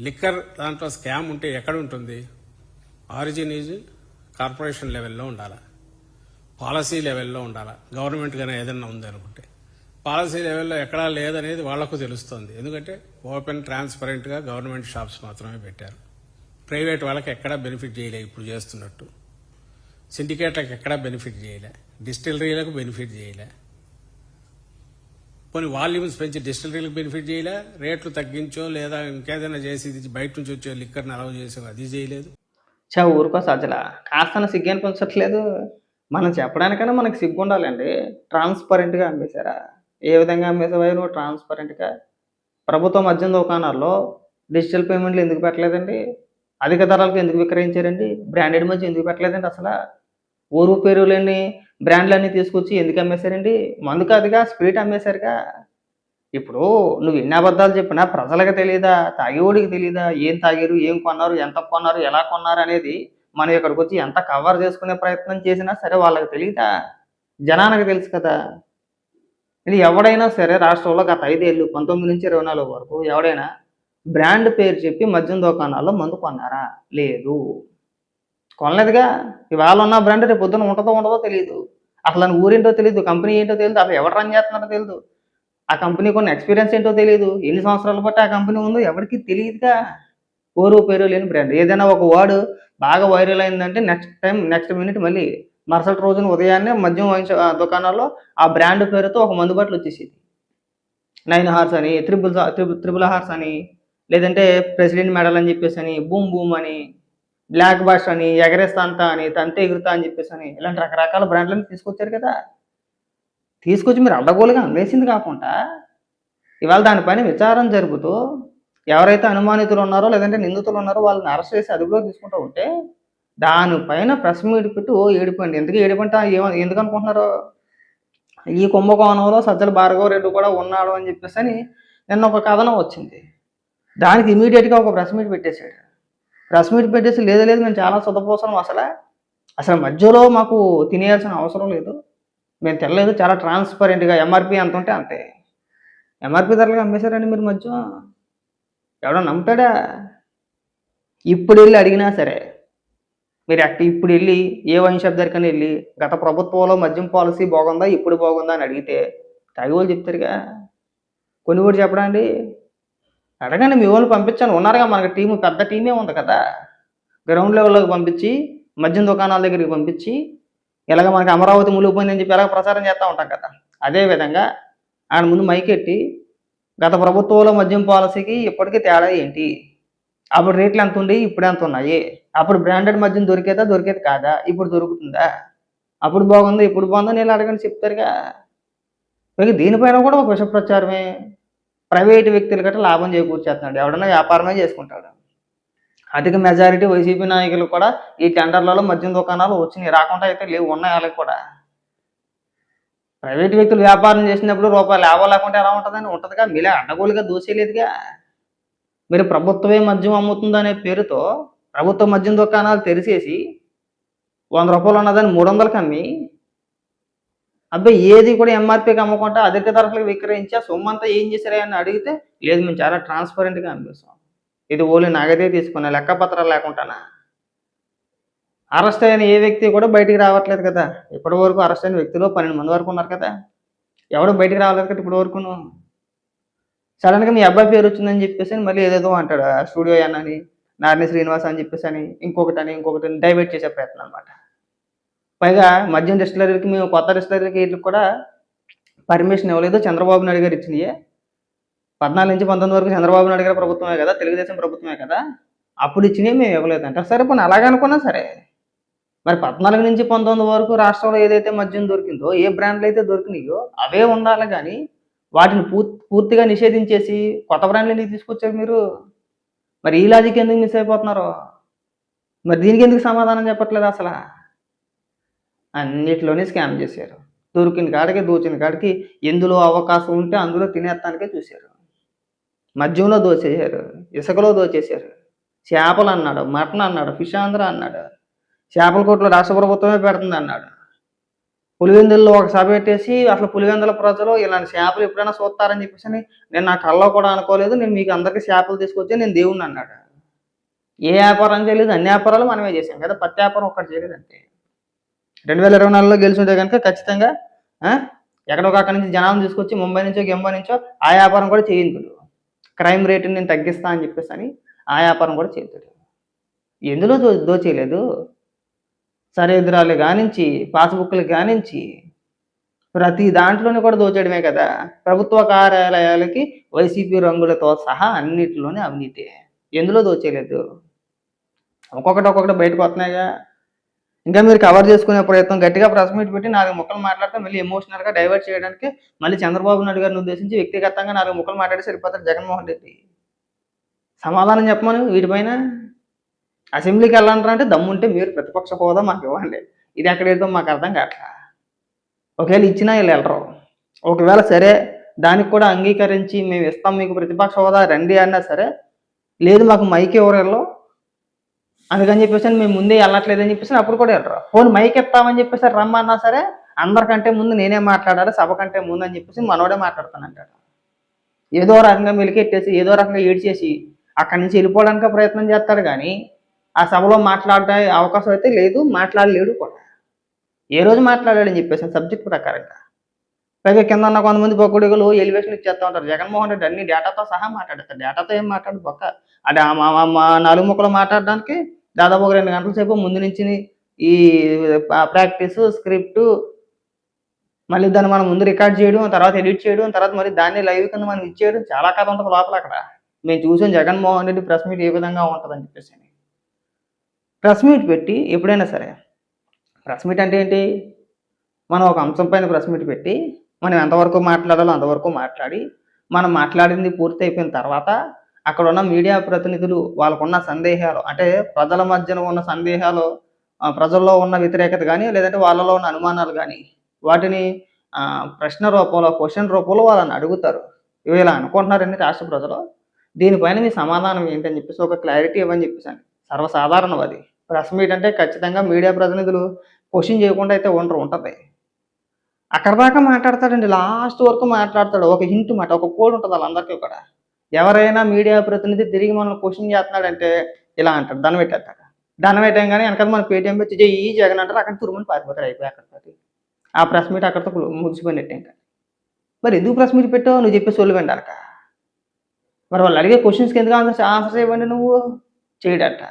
Liquor దాంట్లో scam ఉంటే ఎక్కడ ఉంటుంది? ఆరిజిన్ ఈజ్ కార్పొరేషన్ లెవెల్లో ఉండాలి? పాలసీ లెవెల్లో ఉండాలి? గవర్నమెంట్ కానీ ఏదైనా ఉంది అనుకుంటే. పాలసీ లెవెల్లో ఎక్కడా లేదనేది వాళ్ళకు తెలుస్తుంది. ఎందుకంటే ఓపెన్ ట్రాన్స్పరెంట్గా గవర్నమెంట్ షాప్స్ మాత్రమే పెట్టారు. ప్రైవేట్ వాళ్ళకి ఎక్కడా బెనిఫిట్ చేయలే ఇప్పుడు చేస్తున్నట్టు. సిండికేట్లకు ఎక్కడా బెనిఫిట్ చేయలే. డిస్టిలరీలకు బెనిఫిట్ చేయలే. కొన్ని వాల్యూమ్స్ పెంచి డిస్టిలరీలకు బెనిఫిట్ చేయలే రేట్లు తగ్గించో లేదా ఇంకేదైనా చేసి ఇది బయట నుంచి వచ్చే లిక్కర్ని అలవ్ చేసో అది చేయలేదు. చా ఊరుకో సజ్జల కాస్త సిగ్గు అనిపించట్లేదు మనం చెప్పడానికైనా మనకి సిగ్గు ఉండాలండి. ట్రాన్స్పరెంట్గా అమ్మేశారా? ఏ విధంగా అమ్మేసావా నువ్వు ట్రాన్స్పరెంట్గా ప్రభుత్వ మద్యం దుకాణాల్లో డిజిటల్ పేమెంట్లు ఎందుకు పెట్టలేదండి? అధిక ధరలకు ఎందుకు విక్రయించారండి? బ్రాండెడ్ మధ్య ఎందుకు పెట్టలేదండి అసలు? ఊరు పేరు లేని బ్రాండ్లన్నీ తీసుకొచ్చి ఎందుకు అమ్మేశారండి? మందు కాదుగా స్పిరిట్ అమ్మేశారుగా. ఇప్పుడు నువ్వు ఎన్ని అబద్ధాలు చెప్పినా ప్రజలకు తెలియదా తాగేవాడికి తెలియదా ఏం తాగారు? ఏం కొన్నారు? ఎంత కొన్నారు? ఎలా కొన్నారు అనేది మనం ఇక్కడికి వచ్చి ఎంత కవర్ చేసుకునే ప్రయత్నం చేసినా సరే వాళ్ళకి తెలియదా జనానికి తెలుసు కదా. ఇది ఎవడైనా సరే రాష్ట్రంలో గత ఐదేళ్ళు పంతొమ్మిది నుంచి ఇరవై నాలుగు వరకు ఎవడైనా బ్రాండ్ పేరు చెప్పి మద్యం దుకాణాల్లో మందు కొన్నారా? లేదు. కొనలేదుగా. ఇవాళ ఉన్న బ్రాండ్ రేపు పొద్దున ఉంటుందో ఉండదో తెలియదు అసలు దాని ఊరేంటో తెలియదు కంపెనీ ఏంటో తెలియదు అసలు ఎవరు రన్ చేస్తున్నారో తెలియదు ఆ కంపెనీ కొన్ని ఎక్స్పీరియన్స్ ఏంటో తెలియదు ఎన్ని సంవత్సరాలు బట్టి ఆ కంపెనీ ఉందో ఎవరికి తెలియదుగా. ఓరు పేరు లేని బ్రాండ్ ఏదైనా ఒక వర్డ్ బాగా వైరల్ అయిందంటే నెక్స్ట్ టైం నెక్స్ట్ మినిట్ మళ్ళీ మరుసటి రోజున ఉదయాన్నే మద్యం వాయించే ఆ దుకాణాల్లో ఆ బ్రాండ్ పేరుతో ఒక మందుబాటులో వచ్చేసేది. నైన్ హార్స్ అని త్రిబుల్ త్రిబుల్ హార్స్ అని లేదంటే ప్రెసిడెంట్ మెడల్ అని చెప్పేసి అని బూమ్ బూమ్ అని బ్లాక్ బాష్ అని ఎగరేస్తాంత అని తంతే ఎగురుతా అని చెప్పేసి అని ఇలాంటి రకరకాల బ్రాండ్లను తీసుకొచ్చారు కదా. తీసుకొచ్చి మీరు అడ్డగోలుగా అమ్మేసింది కాకుండా ఇవాళ దానిపైన విచారం జరుపుతూ ఎవరైతే అనుమానితులు ఉన్నారో లేదంటే నిందితులు ఉన్నారో వాళ్ళని అరెస్ట్ చేసి అదుపులో తీసుకుంటూ ఉంటే దానిపైన ప్రెస్ మీట్ పెట్టు ఏడిపోయింది. ఎందుకు ఏడిపంట ఏమో ఎందుకు అనుకుంటున్నారు? ఈ కుంభకోణంలో సజ్జల భార్గవ రెడ్డి కూడా ఉన్నాడు అని చెప్పేసి అని నిన్న ఒక కథనం వచ్చింది. దానికి ఇమీడియట్గా ఒక ప్రెస్ మీట్ పెట్టేశాడు. ప్రెస్ మీట్ పెట్టేసి లేదు లేదు మేము చాలా సుతపోసాం అసలు. అసలు మధ్యలో మాకు తినేయాల్సిన అవసరం లేదు. మేము తినలేదు చాలా ట్రాన్స్పరెంట్గా ఎంఆర్పి అంత ఉంటే అంతే. ఎంఆర్పి ధరలుగా అమ్మేశారండి మీరు మధ్య ఎవడో నమ్ముతాడా? ఇప్పుడు వెళ్ళి అడిగినా సరే. మీరు అక్క ఇప్పుడు వెళ్ళి ఏ వైన్ షాప్ వెళ్ళి గత ప్రభుత్వంలో మద్యం పాలసీ బాగుందా ఇప్పుడు బాగుందా అని అడిగితే తగివోళ్ళు చెప్తారుగా. కొన్ని కూడా చెప్పడా అండి? అడగండి మీ వాళ్ళు పంపించాను ఉన్నారుగా మనకి టీము పెద్ద టీమే ఉంది కదా. గ్రౌండ్ లెవెల్లోకి పంపించి మద్యం దుకాణాల దగ్గరికి పంపించి ఇలాగ మనకి అమరావతి ములిగిపోయిందని చెప్పి ఎలాగ ప్రచారం చేస్తూ ఉంటాం కదా. అదే విధంగా ఆయన ముందు మైకెట్టి గత ప్రభుత్వంలో మద్యం పాలసీకి ఇప్పటికీ తేడా ఏంటి? అప్పుడు రేట్లు ఎంత ఉండి ఇప్పుడు ఎంత ఉన్నాయి? అప్పుడు బ్రాండెడ్ మద్యం దొరికేదా దొరికేది కాదా? ఇప్పుడు దొరుకుతుందా? అప్పుడు బాగుంది ఇప్పుడు బాగుందో నేను అడగని చెప్తారుగా. మీకు దీనిపైన కూడా ఒక విష ప్రచారమే ప్రైవేటు వ్యక్తులు గట్రా లాభం చేకూర్చేస్తున్నాడు ఎవడన్నా వ్యాపారమే చేసుకుంటాడు. అధిక మెజారిటీ వైసీపీ నాయకులు కూడా ఈ టెండర్లలో మద్యం దుకాణాలు వచ్చినాయి. రాకుండా అయితే లేవు ఉన్నాయి వాళ్ళకి కూడా. ప్రైవేట్ వ్యక్తులు వ్యాపారం చేసినప్పుడు రూపాయలు లాభం లేకుండా ఎలా ఉంటుందని ఉంటుందిగా మీలే అడ్డగోలుగా దోసేయలేదుగా మీరు ప్రభుత్వమే మద్యం అమ్ముతుందనే పేరుతో ప్రభుత్వ మద్యం దుకాణాలు తెరిచేసి వంద రూపాయలు ఉన్నదాన్ని మూడు వందలకి అమ్మి అబ్బాయి ఏది కూడా ఎంఆర్పీకి అమ్మకుండా అధిక ధరలకు విక్రయించి. ఆ సొమ్ము అంతా ఏం చేశారా అని అడిగితే లేదు మేము చాలా ట్రాన్స్పరెంట్గా అనిపిస్తాం. ఇది ఓన్లీ నగదే తీసుకున్నా లెక్కపత్రాలు లేకుండానా? అరెస్ట్ అయిన ఏ వ్యక్తి కూడా బయటికి రావట్లేదు కదా. ఇప్పటి వరకు అరెస్ట్ అయిన వ్యక్తిలో పన్నెండు మంది వరకు ఉన్నారు కదా. ఎవడు బయటికి రావలేదు కదా ఇప్పటి వరకును. సడన్గా మీ అబ్బాయి పేరు వచ్చిందని చెప్పేసి మళ్ళీ ఏదేదో అంటాడు ఆ స్టూడియో అని నారిని శ్రీనివాస్ అని చెప్పేసి అని ఇంకొకటి అని ఇంకొకటి అని డైవర్ట్ చేసే ప్రయత్నం అనమాట పైగా మద్యం డిస్టిలరీకి మేము కొత్త డిస్టిలరీకి వీటికి కూడా పర్మిషన్ ఇవ్వలేదు. చంద్రబాబు నాయుడు గారు ఇచ్చినాయే. పద్నాలుగు నుంచి పంతొమ్మిది వరకు చంద్రబాబు నాయుడు గారి ప్రభుత్వమే కదా తెలుగుదేశం ప్రభుత్వమే కదా. అప్పుడు ఇచ్చినవి మేము ఇవ్వలేదు అంటే సరే పోనీ అలాగనుకున్నా సరే. మరి పద్నాలుగు నుంచి పంతొమ్మిది వరకు రాష్ట్రంలో ఏదైతే మద్యం దొరికిందో ఏ బ్రాండ్లు అయితే దొరికినాయో అవే ఉండాలి కానీ వాటిని పూర్తి పూర్తిగా నిషేధించేసి కొత్త బ్రాండ్లు ఎందుకు తీసుకొచ్చారు మీరు? మరి ఈ లాజిక్ ఎందుకు మిస్ అయిపోతున్నారు? మరి దీనికి ఎందుకు సమాధానం చెప్పట్లేదు అసలు? అన్నిట్లోనే స్కామ్ చేశారు. దొరికిన కాడికి దోచిన కాడికి ఎందులో అవకాశం ఉంటే అందులో తినేస్తానికే చూశారు. మద్యంలో దోచేశారు ఇసుకలో దోచేశారు. చేపలు అన్నాడు మటన్ అన్నాడు ఫిష్ ఆంధ్ర అన్నాడు. చేపల కోట్లు రాష్ట్ర ప్రభుత్వమే పెడుతుంది అన్నాడు. పులివెందుల్లో ఒక సభ పెట్టేసి అసలు పులివెందుల ప్రజలు ఇలాంటి చేపలు ఎప్పుడైనా చూస్తారని చెప్పేసి అని నేను నా కళ్ళలో కూడా అనుకోలేదు నేను మీకు అందరికీ చేపలు తీసుకొచ్చి నేను దేవుణ్ణి అన్నాడు. ఏ వ్యాపారం చేయలేదు అన్ని వ్యాపారాలు మనమే చేసాం కదా పత్తి వ్యాపారం ఒక్కటి చేయలేదంటే రెండు వేల ఇరవై నాలుగులో గెలిచుంటే కనుక ఖచ్చితంగా ఎక్కడో అక్కడి నుంచి జనాలను తీసుకొచ్చి ముంబై నుంచో గెంబై నుంచో ఆ వ్యాపారం కూడా చేయించుడు. క్రైమ్ రేటుని నేను తగ్గిస్తా అని చెప్పేసి అని ఆ వ్యాపారం కూడా చేయించుడు. ఎందులో దో దోచేయలేదు. సరిహద్దురాలు కానించి పాస్బుక్లు కానించి ప్రతి దాంట్లోనే కూడా దోచేయడమే కదా. ప్రభుత్వ కార్యాలయాలకి వైసీపీ రంగులతో సహా అన్నిటిలోనే అవినీతి. ఎందులో దోచేయలేదు? ఒక్కొక్కటి ఒక్కొక్కటి బయటకు వస్తున్నాయిగా. ఇంకా మీరు కవర్ చేసుకునే ప్రయత్నం గట్టిగా ప్రెస్ మీట్ పెట్టి నాలుగు ముక్కలు మాట్లాడితే మళ్ళీ ఎమోషనల్గా డైవర్ట్ చేయడానికి మళ్ళీ చంద్రబాబు నాయుడు గారిని ఉద్దేశించి వ్యక్తిగతంగా నాలుగు ముక్కలు మాట్లాడి సరిపోతారు జగన్మోహన్ రెడ్డి. సమాధానం చెప్పమని వీటిపైన? అసెంబ్లీకి వెళ్ళాలంటారా అంటే దమ్ముంటే మీరు ప్రతిపక్ష హోదా మాకు ఇవ్వండి. ఇది ఎక్కడ వెళ్తాం మాకు అర్థం కావట్లా. ఒకవేళ ఇచ్చినా వీళ్ళు వెళ్ళరు. ఒకవేళ సరే దానికి కూడా అంగీకరించి మేము ఇస్తాం మీకు ప్రతిపక్ష హోదా రండి అన్నా సరే లేదు మాకు మైక్ ఎవరు వెళ్ళో అందుకని చెప్పేసి మేము ముందే వెళ్ళట్లేదని చెప్పేసి అప్పుడు కూడా వెళ్ళరు. ఫోన్ మైక్ ఎత్తామని చెప్పేసి రమ్మన్నా సరే అందరికంటే ముందు నేనే మాట్లాడాలి సభ కంటే ముందు అని చెప్పేసి మనోడే మాట్లాడుతానంటాడు ఏదో రకంగా మెలికెట్టేసి ఏదో రకంగా ఏడ్చేసి అక్కడి నుంచి వెళ్ళిపోవడానికి ప్రయత్నం చేస్తాడు కానీ ఆ సభలో మాట్లాడే అవకాశం అయితే లేదు మాట్లాడలేడు కూడా. ఏ రోజు మాట్లాడాడని చెప్పేసి సబ్జెక్ట్ ప్రకారంగా. పైగా కింద ఉన్న కొంతమంది పొక్కుడుగులు ఎలివేషన్ ఇచ్చేస్తూ ఉంటారు. జగన్మోహన్ రెడ్డి అన్ని డేటాతో సహా మాట్లాడతారు డేటాతో ఏం మాట్లాడు బొక్క. అంటే మా- మా- మా నాలుగు ముక్కలు మాట్లాడడానికి దాదాపు ఒక రెండు గంటల సేపు ముందు నుంచి ఈ ప్రాక్టీస్ స్క్రిప్ట్ మళ్ళీ దాన్ని మనం ముందు రికార్డ్ చేయడం తర్వాత ఎడిట్ చేయడం తర్వాత మరి దాన్ని లైవ్ కింద మనం ఇచ్చేయడం చాలా కథ ఉంటుంది లోపల అక్కడ. మేము చూసాం జగన్మోహన్ రెడ్డి ప్రెస్ మీట్ ఏ విధంగా ఉంటుందని చెప్పేసి ప్రెస్ మీట్ పెట్టి ఎప్పుడైనా సరే ప్రెస్ మీట్ అంటే ఏంటి? మనం ఒక అంశం పైన ప్రెస్ మీట్ పెట్టి మనం ఎంతవరకు మాట్లాడాలో అంతవరకు మాట్లాడి మనం మాట్లాడింది పూర్తి అయిపోయిన తర్వాత అక్కడ ఉన్న మీడియా ప్రతినిధులు వాళ్ళకున్న సందేహాలు అంటే ప్రజల మధ్యన ఉన్న సందేహాలు ప్రజల్లో ఉన్న వ్యతిరేకత కానీ లేదంటే వాళ్ళలో ఉన్న అనుమానాలు కానీ వాటిని ప్రశ్న రూపంలో క్వశ్చన్ రూపంలో వాళ్ళని అడుగుతారు. ఇవి ఇలా అనుకుంటున్నారండి రాష్ట్ర ప్రజలు? దీనిపైన మీ సమాధానం ఏంటని చెప్పేసి ఒక క్లారిటీ ఇవ్వని చెప్పేసి సర్వసాధారణం అది ప్రెస్ మీట్ అంటే ఖచ్చితంగా మీడియా ప్రతినిధులు క్వశ్చన్ చేయకుండా అయితే ఉండరు ఉంటుంది. అక్కడ దాకా మాట్లాడతాడండి లాస్ట్ వరకు మాట్లాడతాడు. ఒక హింట్ మాట ఒక కోడ్ ఉంటుంది వాళ్ళందరికీ కూడా. ఎవరైనా మీడియా ప్రతినిధి తిరిగి మనం క్వశ్చన్ చేస్తున్నాడంటే ఇలా అంటాడు ధనం పెట్టేస్తాడు. ధనం పెట్టాం కానీ వెనకాల మన పేటీఎం పెట్టి జై ఈ జగన్ అంటారు అక్కడ తురుమని పారిపోతారు అయిపోయి అక్కడ ఆ ప్రెస్ మీట్ అక్కడితో ముగిసిపోయినట్టే ఇంకా. మరి ఎందుకు ప్రెస్ మీట్ పెట్టావు? నువ్వు చెప్పే సొల్లు వెండాలక మరి వాళ్ళు అడిగే క్వశ్చన్స్కి ఎందుకు ఆన్సర్ ఆన్సర్స్ ఇవ్వండి నువ్వు? చేయడట.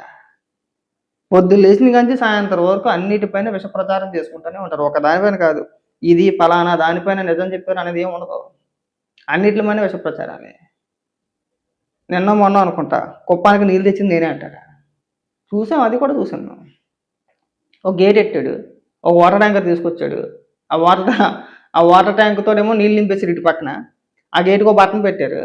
పొద్దు లేచిన కానీ సాయంత్రం వరకు అన్నిటిపైన విష ప్రచారం చేసుకుంటూనే ఉంటారు. ఒక దానిపైన కాదు. ఇది ఫలానా దానిపైన నిజం చెప్పారు అనేది ఏమి ఉండదు. అన్నిటిపైన విష ప్రచారాలే. నిన్న మొన్న అనుకుంటా కుప్పానికి నీళ్ళు తెచ్చింది నేనే అంటాడు? చూసాం అది కూడా చూసాను ఒక గేట్ ఎట్టాడు ఒక వాటర్ ట్యాంకర్ తీసుకొచ్చాడు. ఆ వాటర్ ఆ వాటర్ ట్యాంక్ తోడేమో నీళ్ళు నింపేసారు ఇటు పక్కన. ఆ గేట్కి ఒక బటన్ పెట్టారు.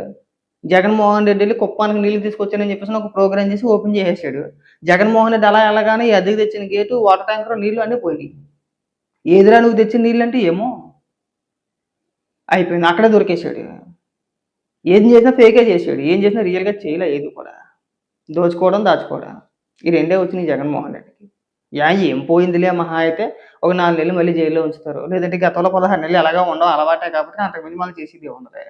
జగన్మోహన్ రెడ్డి వెళ్ళి కుప్పానికి నీళ్ళు తీసుకొచ్చానని చెప్పేసి ఒక ప్రోగ్రామ్ చేసి ఓపెన్ చేసేసాడు. జగన్మోహన్ రెడ్డి అలా వెళ్ళగానే ఈ అద్దెకి తెచ్చిన గేటు వాటర్ ట్యాంకర్ నీళ్ళు అన్నీ పోయినాయి. ఏదిరా నువ్వు తెచ్చిన నీళ్ళు అంటే ఏమో? అయిపోయింది అక్కడే దొరికేసాడు ఏం చేసినా ఫేకే చేసాడు ఏం చేసినా రియల్గా చేయలే ఏది కూడా. దోచుకోవడం దాచుకోవడం. ఈ రెండే వచ్చినాయి జగన్మోహన్ రెడ్డికి. యా ఏం పోయిందిలే మహా అయితే? ఒక నాలుగు నెలలు మళ్ళీ జైల్లో ఉంచుతారు. లేదంటే గతంలో పదహారు నెలలు ఎలాగా ఉండవు అలవాటే కాబట్టి అంతకుమించి మళ్ళీ చేసేది ఉండదు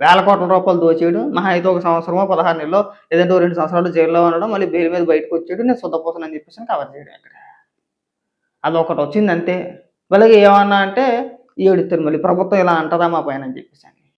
వేల కోట్ల రూపాయలు దోచేయడం మహా అయితే ఒక సంవత్సరమో పదహారు నెలలో లేదంటే రెండు సంవత్సరాలు జైల్లో ఉండడం మళ్ళీ బెయిల్ మీద బయటకు వచ్చాడు. నేను శుద్ధపోసను అని చెప్పేసి కవర్ చేయడం అక్కడ అదొకటి వచ్చింది అంతే వాళ్ళకి ఏమన్నా అంటే ఏడుస్తారు మళ్ళీ. ప్రభుత్వం ఇలా అంటదా మా పైన అని చెప్పేసి